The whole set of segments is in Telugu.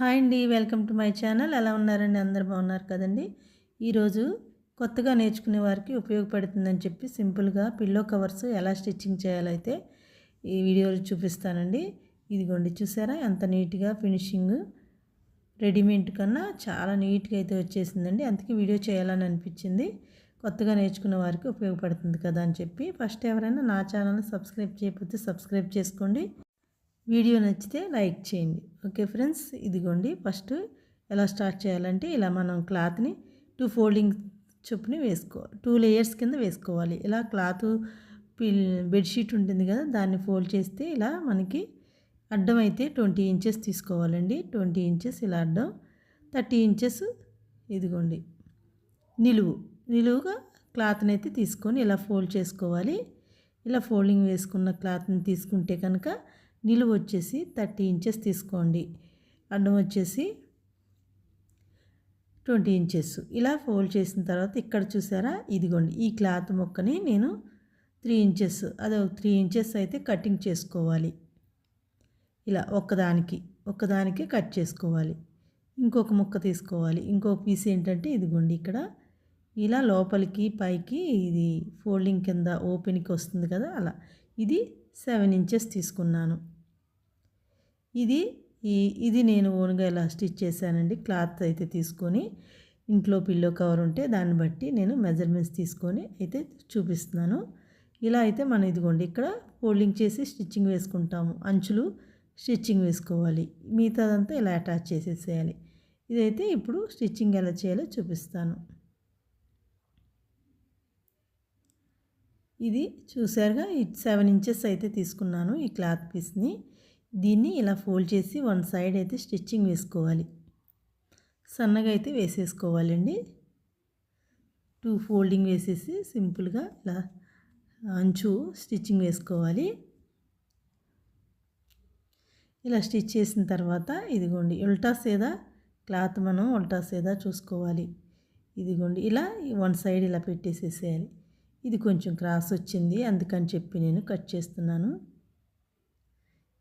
హాయ్ అండి వెల్కమ్ టు మై ఛానల్. ఎలా ఉన్నారండి? అందరు బాగున్నారు కదండి? ఈరోజు కొత్తగా నేర్చుకునే వారికి ఉపయోగపడుతుందని చెప్పి సింపుల్గా పిల్లో కవర్స్ ఎలా స్టిచ్చింగ్ చేయాలైతే ఈ వీడియోలో చూపిస్తానండి. ఇదిగోండి చూసారా? ఎంత నీట్గా ఫినిషింగ్ రెడీమేడ్ కన్నా చాలా నీట్గా అయితే వచ్చేసిందండి. అందుకే వీడియో చేయాలని అనిపించింది. కొత్తగా నేర్చుకున్న వారికి ఉపయోగపడుతుంది కదా అని చెప్పి ఫస్ట్ ఎవరైనా నా ఛానల్ని సబ్స్క్రైబ్ చేయకపోతే సబ్స్క్రైబ్ చేసుకోండి. వీడియో నచ్చితే లైక్ చేయండి. ఓకే ఫ్రెండ్స్ ఇదిగోండి. ఫస్ట్ ఎలా స్టార్ట్ చేయాలంటే ఇలా మనం క్లాత్ని టూ ఫోల్డింగ్ చొప్పున వేసుకోవాలి. టూ లేయర్స్ కింద వేసుకోవాలి. ఇలా క్లాత్ బెడ్షీట్ ఉంటుంది కదా దాన్ని ఫోల్డ్ చేస్తే ఇలా మనకి అడ్డం అయితే ట్వంటీ ఇంచెస్ తీసుకోవాలండి. ట్వంటీ ఇంచెస్ ఇలా అడ్డం థర్టీ ఇంచెస్ ఇదిగోండి. నిలువు నిలువుగా క్లాత్ని అయితే తీసుకొని ఇలా ఫోల్డ్ చేసుకోవాలి. ఇలా ఫోల్డింగ్ వేసుకున్న క్లాత్ని తీసుకుంటే కనుక నిలువు వచ్చేసి థర్టీ ఇంచెస్ తీసుకోండి. అడ్డం వచ్చేసి ట్వంటీ ఇంచెస్. ఇలా ఫోల్డ్ చేసిన తర్వాత ఇక్కడ చూసారా? ఇదిగోండి ఈ క్లాత్ మొక్కని నేను త్రీ ఇంచెస్ అదే త్రీ ఇంచెస్ అయితే కటింగ్ చేసుకోవాలి. ఇలా ఒక్కదానికి ఒక్కదానికే కట్ చేసుకోవాలి. ఇంకొక ముక్క తీసుకోవాలి. ఇంకొక పీస్ ఏంటంటే ఇదిగోండి ఇక్కడ ఇలా లోపలికి పైకి ఇది ఫోల్డింగ్ కింద ఓపెన్కి వస్తుంది కదా అలా. ఇది సెవెన్ ఇంచెస్ తీసుకున్నాను. ఇది ఈ ఇది నేను ఓన్గా ఇలా స్టిచ్ చేశానండి. క్లాత్ అయితే తీసుకొని ఇంట్లో పిల్లో కవర్ ఉంటే దాన్ని బట్టి నేను మెజర్మెంట్స్ తీసుకొని అయితే చూపిస్తున్నాను. ఇలా అయితే మనం ఇదిగోండి ఇక్కడ ఫోల్డింగ్ చేసి స్టిచ్చింగ్ వేసుకుంటాము. అంచులు స్టిచ్చింగ్ వేసుకోవాలి. మిగతాదంతా ఇలా అటాచ్ చేసేసేయాలి. ఇదైతే ఇప్పుడు స్టిచ్చింగ్ ఎలా చేయాలో చూపిస్తాను. ఇది చూసారుగా ఇట్ సెవెన్ ఇంచెస్ అయితే తీసుకున్నాను ఈ క్లాత్ పీస్ని దీన్ని ఇలా ఫోల్డ్ చేసి వన్ సైడ్ అయితే స్టిచ్చింగ్ వేసుకోవాలి. సన్నగా అయితే వేసేసుకోవాలండి. టూ ఫోల్డింగ్ వేసేసి సింపుల్గా ఇలా అంచు స్టిచ్చింగ్ వేసుకోవాలి. ఇలా స్టిచ్ చేసిన తర్వాత ఇదిగోండి ఉల్టా సేదా క్లాత్ మనం ఉల్టా సేదా చూసుకోవాలి. ఇదిగోండి ఇలా వన్ సైడ్ ఇలా పెట్టేసేసేయాలి. ఇది కొంచెం క్రాస్ వచ్చింది అందుకని చెప్పి నేను కట్ చేస్తున్నాను.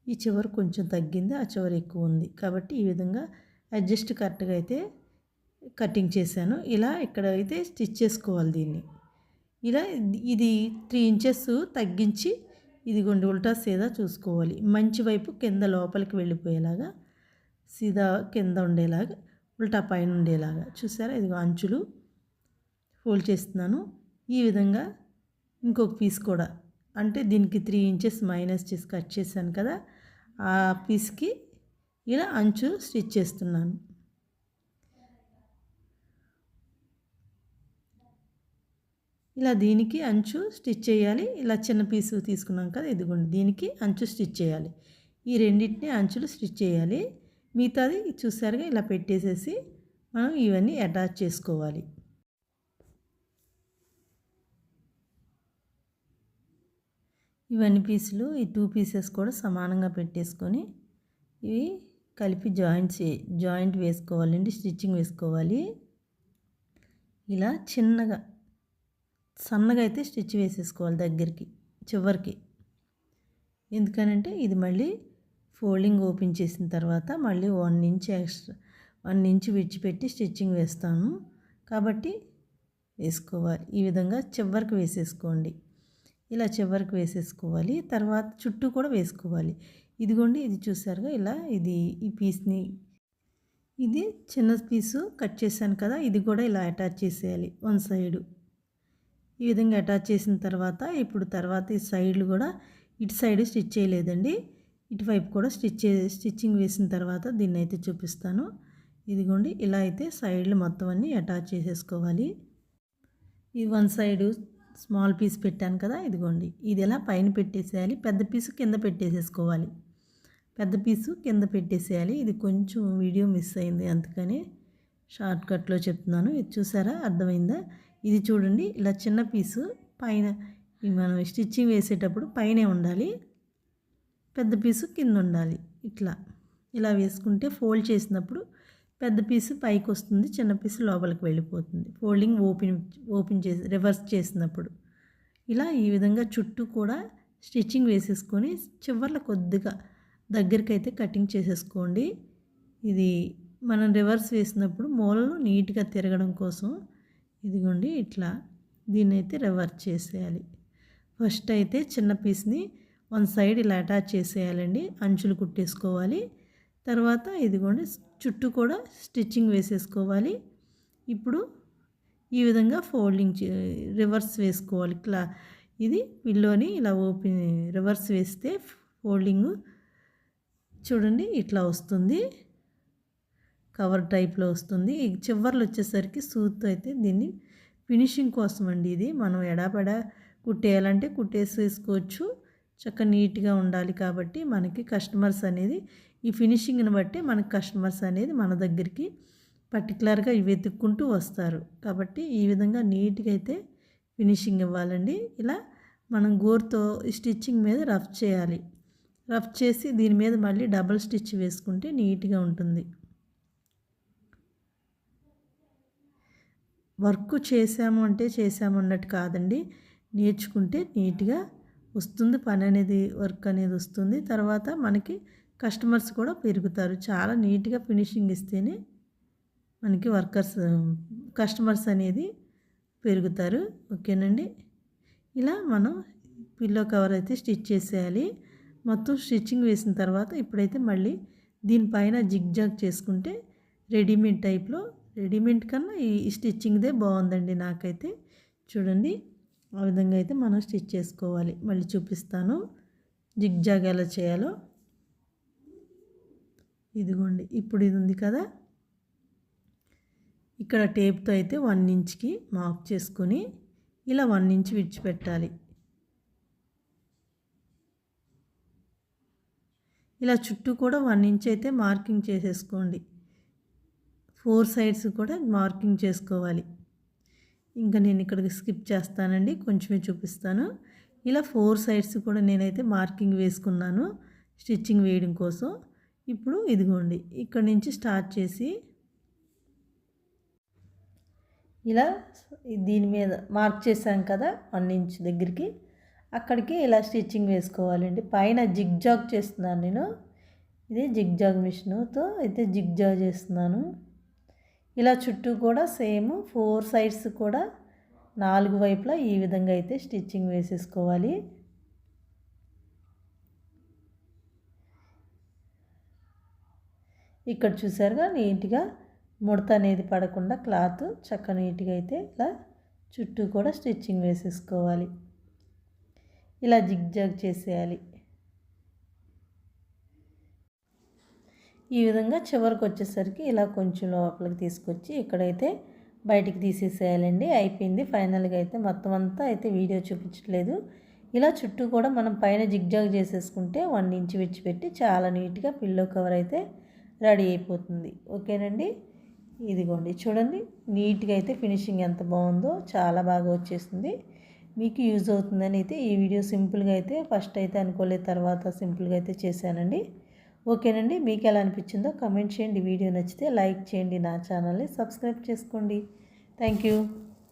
ఈ చివరి కొంచెం తగ్గింది ఆ చివరి ఎక్కువ ఉంది. కాబట్టి ఈ విధంగా అడ్జస్ట్ కరెక్ట్గా అయితే కటింగ్ చేశాను. ఇలా ఇక్కడ అయితే స్టిచ్ చేసుకోవాలి దీన్ని. ఇలా ఇది త్రీ ఇంచెస్ తగ్గించి ఇదిగోండి ఉల్టా సీదా చూసుకోవాలి. మంచి వైపు కింద లోపలికి వెళ్ళిపోయేలాగా సీదా కింద ఉండేలాగా ఉల్టా పైన ఉండేలాగా. చూసారా? ఇదిగో అంచులు ఫోల్డ్ చేస్తున్నాను. ఈ విధంగా ఇంకొక పీస్ కూడా. అంటే దీనికి త్రీ ఇంచెస్ మైనస్ చేసి కట్ చేశాను కదా ఆ పీస్కి ఇలా అంచు స్టిచ్ చేస్తున్నాను. ఇలా దీనికి అంచు స్టిచ్ చేయాలి. ఇలా చిన్న పీసు తీసుకున్నాం కదా ఇదిగోండి దీనికి అంచు స్టిచ్ చేయాలి. ఈ రెండింటిని అంచులు స్టిచ్ చేయాలి. మిగతాది చూసారుగా ఇలా పెట్టేసేసి మనం ఇవన్నీ అటాచ్ చేసుకోవాలి. ఇవన్నీ పీసులు ఈ టూ పీసెస్ కూడా సమానంగా పెట్టేసుకొని ఇవి కలిపి జాయింట్స్ జాయింట్ వేసుకోవాలండి స్టిచ్చింగ్ వేసుకోవాలి. ఇలా చిన్నగా సన్నగా అయితే స్టిచ్ వేసేసుకోవాలి దగ్గరికి చివరికి. ఎందుకనంటే ఇది మళ్ళీ ఫోల్డింగ్ ఓపెన్ చేసిన తర్వాత మళ్ళీ one inch extra one inch విడిచిపెట్టి స్టిచ్చింగ్ వేస్తాను. కాబట్టి వేసుకోవాలి ఈ విధంగా చివరికి వేసేసుకోండి. ఇలా చివరికి వేసేసుకోవాలి. తర్వాత చుట్టూ కూడా వేసుకోవాలి. ఇదిగోండి ఇది చూసారుగా ఇలా ఇది ఈ పీస్ని. ఇది చిన్న పీసు కట్ చేశాను కదా ఇది కూడా ఇలా అటాచ్ చేసేయాలి వన్ సైడు. ఈ విధంగా అటాచ్ చేసిన తర్వాత ఇప్పుడు తర్వాత ఈ సైడ్లు కూడా ఇటు సైడ్ స్టిచ్ చేయలేదండి. ఇటువైపు కూడా స్టిచ్ స్టిచ్చింగ్ వేసిన తర్వాత దీన్ని అయితే చూపిస్తాను. ఇదిగోండి ఇలా అయితే సైడ్లు మొత్తం అన్నీ అటాచ్ చేసేసుకోవాలి. ఇది వన్ సైడు స్మాల్ పీస్ పెట్టాను కదా ఇదిగోండి. ఇది ఎలా పైన పెట్టేసేయాలి? పెద్ద పీసు కింద పెట్టేసేసుకోవాలి. పెద్ద పీసు కింద పెట్టేసేయాలి. ఇది కొంచెం వీడియో మిస్ అయింది అందుకని షార్ట్కట్లో చెప్తున్నాను. ఇది చూసారా? అర్థమైందా? ఇది చూడండి ఇలా చిన్న పీసు పైన మనం స్టిచ్చింగ్ వేసేటప్పుడు పైనే ఉండాలి. పెద్ద పీసు కింద ఉండాలి. ఇట్లా. ఇలా వేసుకుంటే ఫోల్డ్ చేసినప్పుడు పెద్ద పీసు పైకి వస్తుంది చిన్న పీసు లోపలికి వెళ్ళిపోతుంది. ఫోల్డింగ్ ఓపెన్ ఓపెన్ చేసి రివర్స్ చేసినప్పుడు. ఇలా ఈ విధంగా చుట్టూ కూడా స్టిచ్చింగ్ వేసేసుకొని చివర్లో కొద్దిగా దగ్గరికి అయితే కటింగ్ చేసేసుకోండి. ఇది మనం రివర్స్ వేసినప్పుడు మూలలు నీట్గా తిరగడం కోసం ఇదిగోండి ఇట్లా దీన్ని అయితే రివర్స్ చేసేయాలి. ఫస్ట్ అయితే చిన్న పీస్ని వన్ సైడ్ ఇలా అటాచ్ చేసేయాలండి. అంచులు కుట్టేసుకోవాలి. తర్వాత ఇదిగోండి చుట్టూ కూడా స్టిచ్చింగ్ వేసేసుకోవాలి. ఇప్పుడు ఈ విధంగా ఫోల్డింగ్ రివర్స్ వేసుకోవాలి. క్లా ఇది పిల్లోని ఇలా ఓపెన్ రివర్స్ వేస్తే ఫోల్డింగ్ చూడండి ఇట్లా వస్తుంది. కవర్ టైప్లో వస్తుంది. చివర్లు వచ్చేసరికి సూత్ అయితే దీన్ని ఫినిషింగ్ కోసం అండి ఇది. మనం ఎడాపెడా కుట్టేయాలంటే కుట్టేసేసుకోవచ్చు. చక్క నీట్గా ఉండాలి కాబట్టి మనకి కస్టమర్స్ అనేది ఈ ఫినిషింగ్ని బట్టి మన కస్టమర్స్ అనేది మన దగ్గరికి పర్టికులర్గా ఇవి వెతుక్కుంటూ వస్తారు. కాబట్టి ఈ విధంగా నీట్గా అయితే ఫినిషింగ్ ఇవ్వాలండి. ఇలా మనం గోర్తో స్టిచ్చింగ్ మీద రఫ్ చేయాలి. రఫ్ చేసి దీని మీద మళ్ళీ డబల్ స్టిచ్ వేసుకుంటే నీట్గా ఉంటుంది. వర్క్ చేసాము అంటే చేసాము అన్నట్టు కాదండి. నేర్చుకుంటే నీట్గా వస్తుంది. పని అనేది వర్క్ అనేది వస్తుంది. తర్వాత మనకి కస్టమర్స్ కూడా పెరుగుతారు. చాలా నీట్గా ఫినిషింగ్ ఇస్తేనే మనకి వర్కర్స్ కస్టమర్స్ అనేది పెరుగుతారు. ఓకేనండి? ఇలా మనం పిల్లో కవర్ అయితే స్టిచ్ చేసేయాలి. మొత్తం స్టిచ్చింగ్ వేసిన తర్వాత ఇప్పుడైతే మళ్ళీ దీనిపైన జిగ్జాగ్ చేసుకుంటే రెడీమేడ్ టైప్లో రెడీమేడ్ కన్నా ఈ స్టిచ్చింగ్దే బాగుందండి నాకైతే. చూడండి ఆ విధంగా అయితే మనం స్టిచ్ చేసుకోవాలి. మళ్ళీ చూపిస్తాను. జిగ్జాగ్ ఎలా చేయాలో. ఇదిగోండి ఇప్పుడు ఇది ఉంది కదా. ఇక్కడ టేప్తో అయితే వన్ ఇంచ్కి మార్క్ చేసుకొని ఇలా వన్ ఇంచ్ విడిచిపెట్టాలి. ఇలా చుట్టూ కూడా వన్ ఇంచ్ అయితే మార్కింగ్ చేసేసుకోండి. ఫోర్ సైడ్స్ కూడా మార్కింగ్ చేసుకోవాలి. ఇంకా నేను ఇక్కడికి స్కిప్ చేస్తానండి కొంచెమే చూపిస్తాను. ఇలా ఫోర్ సైడ్స్ కూడా నేనైతే మార్కింగ్ వేసుకున్నాను స్టిచ్చింగ్ వేయడం కోసం. ఇప్పుడు ఇదిగోండి ఇక్కడ నుంచి స్టార్ట్ చేసి ఇలా దీని మీద మార్క్ చేశాం కదా వన్ ఇంచ్ దగ్గరికి. అక్కడికి ఇలా స్టిచ్చింగ్ వేసుకోవాలండి. పైన జిగ్జాగ్ చేస్తున్నాను నేను. ఇది జిగ్జాగ్ మిషన్తో అయితే జిగ్జాగ్ చేస్తున్నాను. ఇలా చుట్టూ కూడా సేమ్ ఫోర్ సైడ్స్ కూడా నాలుగు వైపులా ఈ విధంగా అయితే స్టిచ్చింగ్ వేసేసుకోవాలి. ఇక్కడ చూసారుగా నీట్గా ముడత అనేది పడకుండా క్లాత్ చక్క నీట్గా అయితే ఇలా చుట్టూ కూడా స్టిచ్చింగ్ వేసేసుకోవాలి. ఇలా జిగ్జాగ్ చేసేయాలి. ఈ విధంగా చివరికి వచ్చేసరికి ఇలా కొంచెం లోపలికి తీసుకొచ్చి ఇక్కడైతే బయటికి తీసేసేయాలండి. అయిపోయింది. ఫైనల్గా అయితే మొత్తం అంతా అయితే వీడియో చూపించట్లేదు. ఇలా చుట్టూ కూడా మనం పైన జిగ్జాగ్ చేసేసుకుంటే వన్ ఇంచ్ విడిచిపెట్టి చాలా నీట్గా పిల్లో కవర్ అయితే రెడీ అయిపోతుంది. ఓకేనండి? ఇదిగోండి. చూడండి. నీట్గా అయితే ఫినిషింగ్ ఎంత బాగుందో చాలా బాగా వచ్చేసింది. మీకు యూజ్ అవుతుందని అయితే ఈ వీడియో సింపుల్గా అయితే ఫస్ట్ అయితే అనుకోలేదు తర్వాత సింపుల్గా అయితే చేశానండి. ఓకేనండి. మీకు ఎలా అనిపించిందో కమెంట్ చేయండి. వీడియో నచ్చితే లైక్ చేయండి. నా ఛానల్ని సబ్స్క్రైబ్ చేసుకోండి. Thank you.